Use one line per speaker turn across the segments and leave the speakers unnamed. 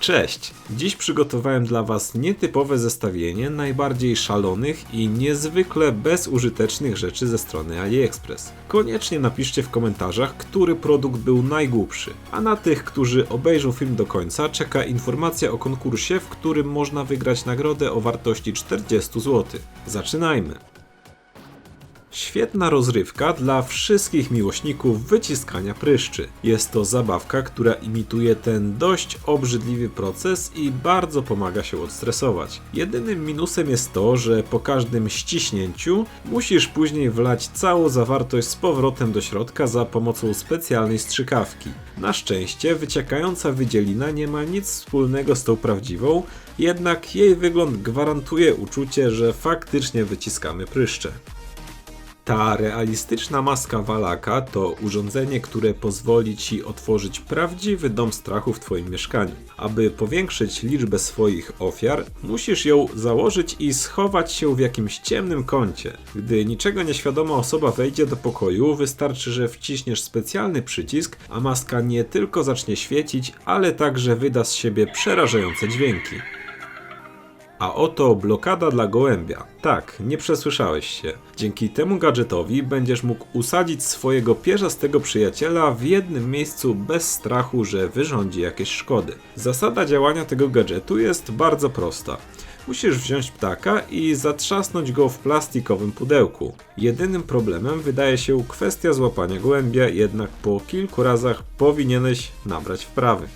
Cześć! Dziś przygotowałem dla Was nietypowe zestawienie najbardziej szalonych i niezwykle bezużytecznych rzeczy ze strony AliExpress. Koniecznie napiszcie w komentarzach, który produkt był najgłupszy. A na tych, którzy obejrzą film do końca, czeka informacja o konkursie, w którym można wygrać nagrodę o wartości 40 zł. Zaczynajmy! Świetna rozrywka dla wszystkich miłośników wyciskania pryszczy. Jest to zabawka, która imituje ten dość obrzydliwy proces i bardzo pomaga się odstresować. Jedynym minusem jest to, że po każdym ściśnięciu musisz później wlać całą zawartość z powrotem do środka za pomocą specjalnej strzykawki. Na szczęście wyciekająca wydzielina nie ma nic wspólnego z tą prawdziwą, jednak jej wygląd gwarantuje uczucie, że faktycznie wyciskamy pryszcze. Ta realistyczna maska Walaka to urządzenie, które pozwoli Ci otworzyć prawdziwy dom strachu w Twoim mieszkaniu. Aby powiększyć liczbę swoich ofiar, musisz ją założyć i schować się w jakimś ciemnym kącie. Gdy niczego nieświadoma osoba wejdzie do pokoju, wystarczy, że wciśniesz specjalny przycisk, a maska nie tylko zacznie świecić, ale także wyda z siebie przerażające dźwięki. A oto blokada dla gołębia. Tak, nie przesłyszałeś się. Dzięki temu gadżetowi będziesz mógł usadzić swojego pierzastego przyjaciela w jednym miejscu bez strachu, że wyrządzi jakieś szkody. Zasada działania tego gadżetu jest bardzo prosta. Musisz wziąć ptaka i zatrzasnąć go w plastikowym pudełku. Jedynym problemem wydaje się kwestia złapania gołębia, jednak po kilku razach powinieneś nabrać wprawy.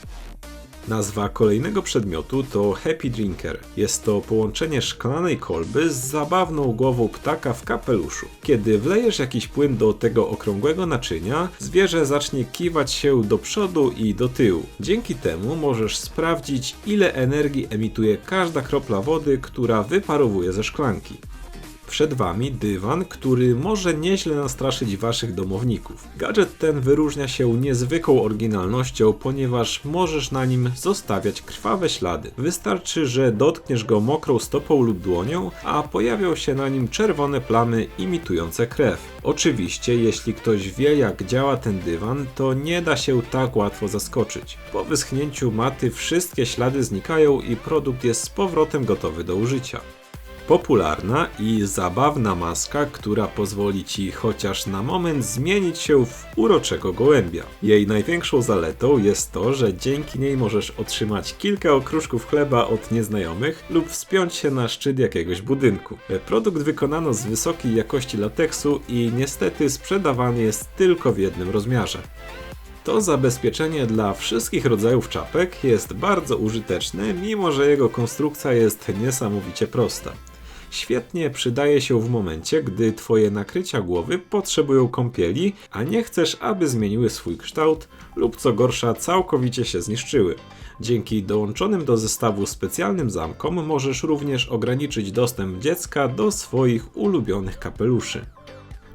Nazwa kolejnego przedmiotu to Happy Drinker. Jest to połączenie szklanej kolby z zabawną głową ptaka w kapeluszu. Kiedy wlejesz jakiś płyn do tego okrągłego naczynia, zwierzę zacznie kiwać się do przodu i do tyłu. Dzięki temu możesz sprawdzić, ile energii emituje każda kropla wody, która wyparowuje ze szklanki. Przed Wami dywan, który może nieźle nastraszyć Waszych domowników. Gadżet ten wyróżnia się niezwykłą oryginalnością, ponieważ możesz na nim zostawiać krwawe ślady. Wystarczy, że dotkniesz go mokrą stopą lub dłonią, a pojawią się na nim czerwone plamy imitujące krew. Oczywiście, jeśli ktoś wie jak działa ten dywan, to nie da się tak łatwo zaskoczyć. Po wyschnięciu maty wszystkie ślady znikają i produkt jest z powrotem gotowy do użycia. Popularna i zabawna maska, która pozwoli ci chociaż na moment zmienić się w uroczego gołębia. Jej największą zaletą jest to, że dzięki niej możesz otrzymać kilka okruszków chleba od nieznajomych lub wspiąć się na szczyt jakiegoś budynku. Produkt wykonano z wysokiej jakości lateksu i niestety sprzedawany jest tylko w jednym rozmiarze. To zabezpieczenie dla wszystkich rodzajów czapek jest bardzo użyteczne, mimo że jego konstrukcja jest niesamowicie prosta. Świetnie przydaje się w momencie, gdy Twoje nakrycia głowy potrzebują kąpieli, a nie chcesz, aby zmieniły swój kształt lub co gorsza całkowicie się zniszczyły. Dzięki dołączonym do zestawu specjalnym zamkom możesz również ograniczyć dostęp dziecka do swoich ulubionych kapeluszy.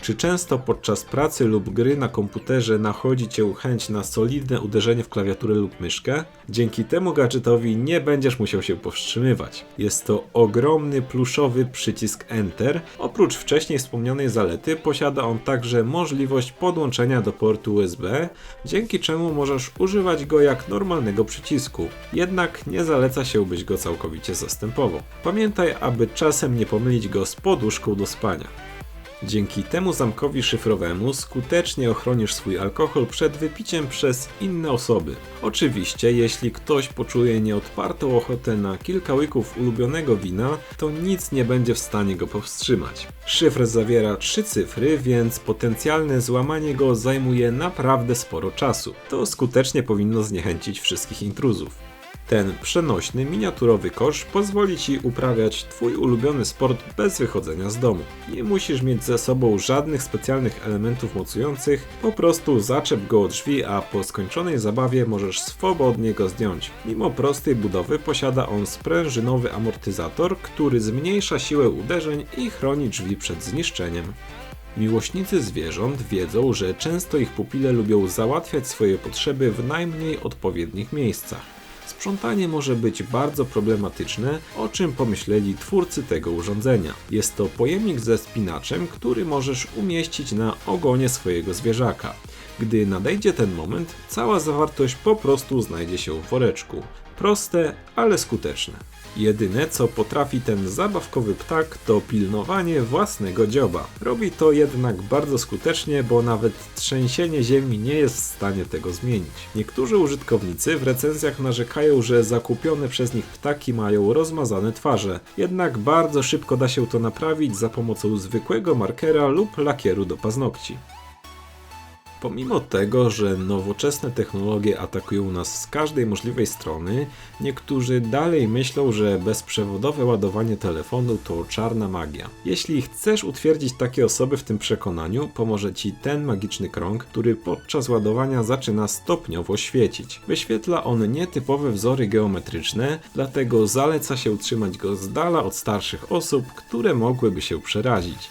Czy często podczas pracy lub gry na komputerze nachodzi Cię chęć na solidne uderzenie w klawiaturę lub myszkę? Dzięki temu gadżetowi nie będziesz musiał się powstrzymywać. Jest to ogromny pluszowy przycisk Enter. Oprócz wcześniej wspomnianej zalety posiada on także możliwość podłączenia do portu USB, dzięki czemu możesz używać go jak normalnego przycisku. Jednak nie zaleca się byś go całkowicie zastępował. Pamiętaj, aby czasem nie pomylić go z poduszką do spania. Dzięki temu zamkowi szyfrowemu skutecznie ochronisz swój alkohol przed wypiciem przez inne osoby. Oczywiście, jeśli ktoś poczuje nieodpartą ochotę na kilka łyków ulubionego wina, to nic nie będzie w stanie go powstrzymać. Szyfr zawiera trzy cyfry, więc potencjalne złamanie go zajmuje naprawdę sporo czasu. To skutecznie powinno zniechęcić wszystkich intruzów. Ten przenośny, miniaturowy kosz pozwoli Ci uprawiać Twój ulubiony sport bez wychodzenia z domu. Nie musisz mieć ze sobą żadnych specjalnych elementów mocujących, po prostu zaczep go od drzwi, a po skończonej zabawie możesz swobodnie go zdjąć. Mimo prostej budowy posiada on sprężynowy amortyzator, który zmniejsza siłę uderzeń i chroni drzwi przed zniszczeniem. Miłośnicy zwierząt wiedzą, że często ich pupile lubią załatwiać swoje potrzeby w najmniej odpowiednich miejscach. Sprzątanie może być bardzo problematyczne, o czym pomyśleli twórcy tego urządzenia. Jest to pojemnik ze spinaczem, który możesz umieścić na ogonie swojego zwierzaka. Gdy nadejdzie ten moment, cała zawartość po prostu znajdzie się w woreczku. Proste, ale skuteczne. Jedyne co potrafi ten zabawkowy ptak to pilnowanie własnego dzioba. Robi to jednak bardzo skutecznie, bo nawet trzęsienie ziemi nie jest w stanie tego zmienić. Niektórzy użytkownicy w recenzjach narzekają, że zakupione przez nich ptaki mają rozmazane twarze, jednak bardzo szybko da się to naprawić za pomocą zwykłego markera lub lakieru do paznokci. Pomimo tego, że nowoczesne technologie atakują nas z każdej możliwej strony, niektórzy dalej myślą, że bezprzewodowe ładowanie telefonu to czarna magia. Jeśli chcesz utwierdzić takie osoby w tym przekonaniu, pomoże Ci ten magiczny krąg, który podczas ładowania zaczyna stopniowo świecić. Wyświetla on nietypowe wzory geometryczne, dlatego zaleca się trzymać go z dala od starszych osób, które mogłyby się przerazić.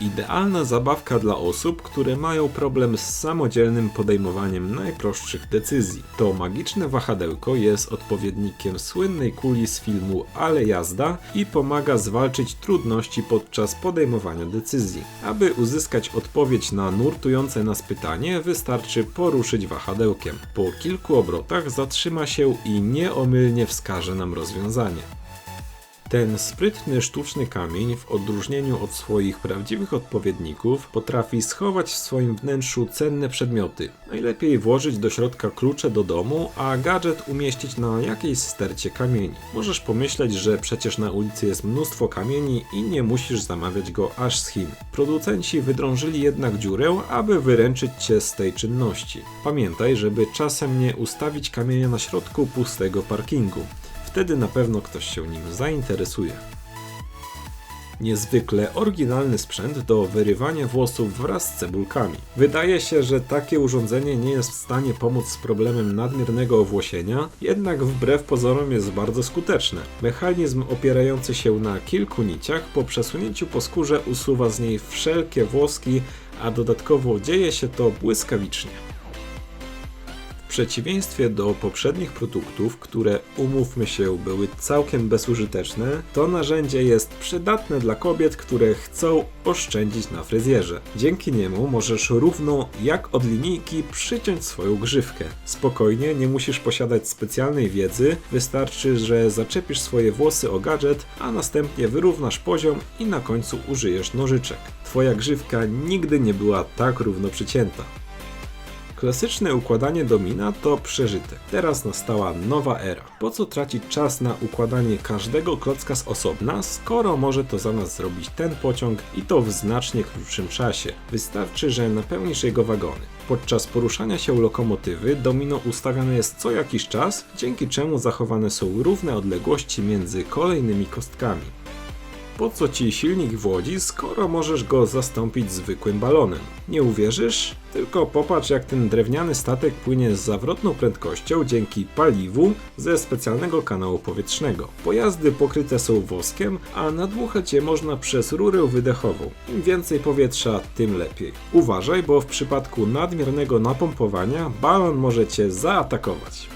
Idealna zabawka dla osób, które mają problem z samodzielnym podejmowaniem najprostszych decyzji. To magiczne wahadełko jest odpowiednikiem słynnej kuli z filmu Ale jazda i pomaga zwalczyć trudności podczas podejmowania decyzji. Aby uzyskać odpowiedź na nurtujące nas pytanie, wystarczy poruszyć wahadełkiem. Po kilku obrotach zatrzyma się i nieomylnie wskaże nam rozwiązanie. Ten sprytny sztuczny kamień, w odróżnieniu od swoich prawdziwych odpowiedników, potrafi schować w swoim wnętrzu cenne przedmioty. Najlepiej włożyć do środka klucze do domu, a gadżet umieścić na jakiejś stercie kamieni. Możesz pomyśleć, że przecież na ulicy jest mnóstwo kamieni i nie musisz zamawiać go aż z Chin. Producenci wydrążyli jednak dziurę, aby wyręczyć cię z tej czynności. Pamiętaj, żeby czasem nie ustawić kamienia na środku pustego parkingu. Wtedy na pewno ktoś się nim zainteresuje. Niezwykle oryginalny sprzęt do wyrywania włosów wraz z cebulkami. Wydaje się, że takie urządzenie nie jest w stanie pomóc z problemem nadmiernego owłosienia, jednak wbrew pozorom jest bardzo skuteczne. Mechanizm opierający się na kilku niciach po przesunięciu po skórze usuwa z niej wszelkie włoski, a dodatkowo dzieje się to błyskawicznie. Przeciwieństwie do poprzednich produktów, które umówmy się były całkiem bezużyteczne, to narzędzie jest przydatne dla kobiet, które chcą oszczędzić na fryzjerze. Dzięki niemu możesz równo jak od linijki przyciąć swoją grzywkę. Spokojnie, nie musisz posiadać specjalnej wiedzy, wystarczy, że zaczepisz swoje włosy o gadżet, a następnie wyrównasz poziom i na końcu użyjesz nożyczek. Twoja grzywka nigdy nie była tak równo przycięta. Klasyczne układanie domina to przeżytek. Teraz nastała nowa era. Po co tracić czas na układanie każdego klocka z osobna, skoro może to za nas zrobić ten pociąg i to w znacznie krótszym czasie. Wystarczy, że napełnisz jego wagony. Podczas poruszania się lokomotywy domino ustawiane jest co jakiś czas, dzięki czemu zachowane są równe odległości między kolejnymi kostkami. Po co ci silnik w łodzi, skoro możesz go zastąpić zwykłym balonem? Nie uwierzysz? Tylko popatrz, jak ten drewniany statek płynie z zawrotną prędkością dzięki paliwu ze specjalnego kanału powietrznego. Pojazdy pokryte są woskiem, a nadmuchać je można przez rurę wydechową. Im więcej powietrza, tym lepiej. Uważaj, bo w przypadku nadmiernego napompowania balon może cię zaatakować.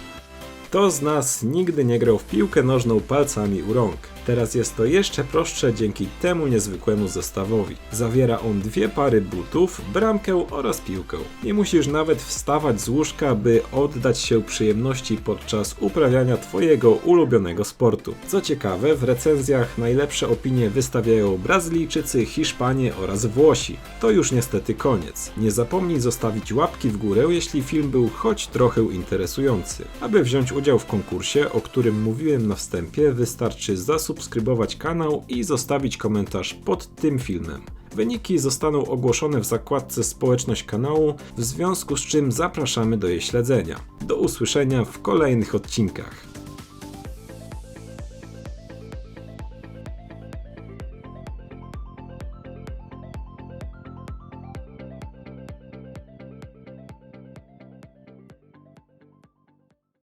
Kto z nas nigdy nie grał w piłkę nożną palcami u rąk? Teraz jest to jeszcze prostsze dzięki temu niezwykłemu zestawowi. Zawiera on dwie pary butów, bramkę oraz piłkę. Nie musisz nawet wstawać z łóżka, by oddać się przyjemności podczas uprawiania Twojego ulubionego sportu. Co ciekawe, w recenzjach najlepsze opinie wystawiają Brazylijczycy, Hiszpanie oraz Włosi. To już niestety koniec. Nie zapomnij zostawić łapki w górę, jeśli film był choć trochę interesujący. Aby wziąć udział w konkursie, o którym mówiłem na wstępie, wystarczy zasubskrybować kanał i zostawić komentarz pod tym filmem. Wyniki zostaną ogłoszone w zakładce Społeczność kanału, w związku z czym zapraszamy do jej śledzenia. Do usłyszenia w kolejnych odcinkach.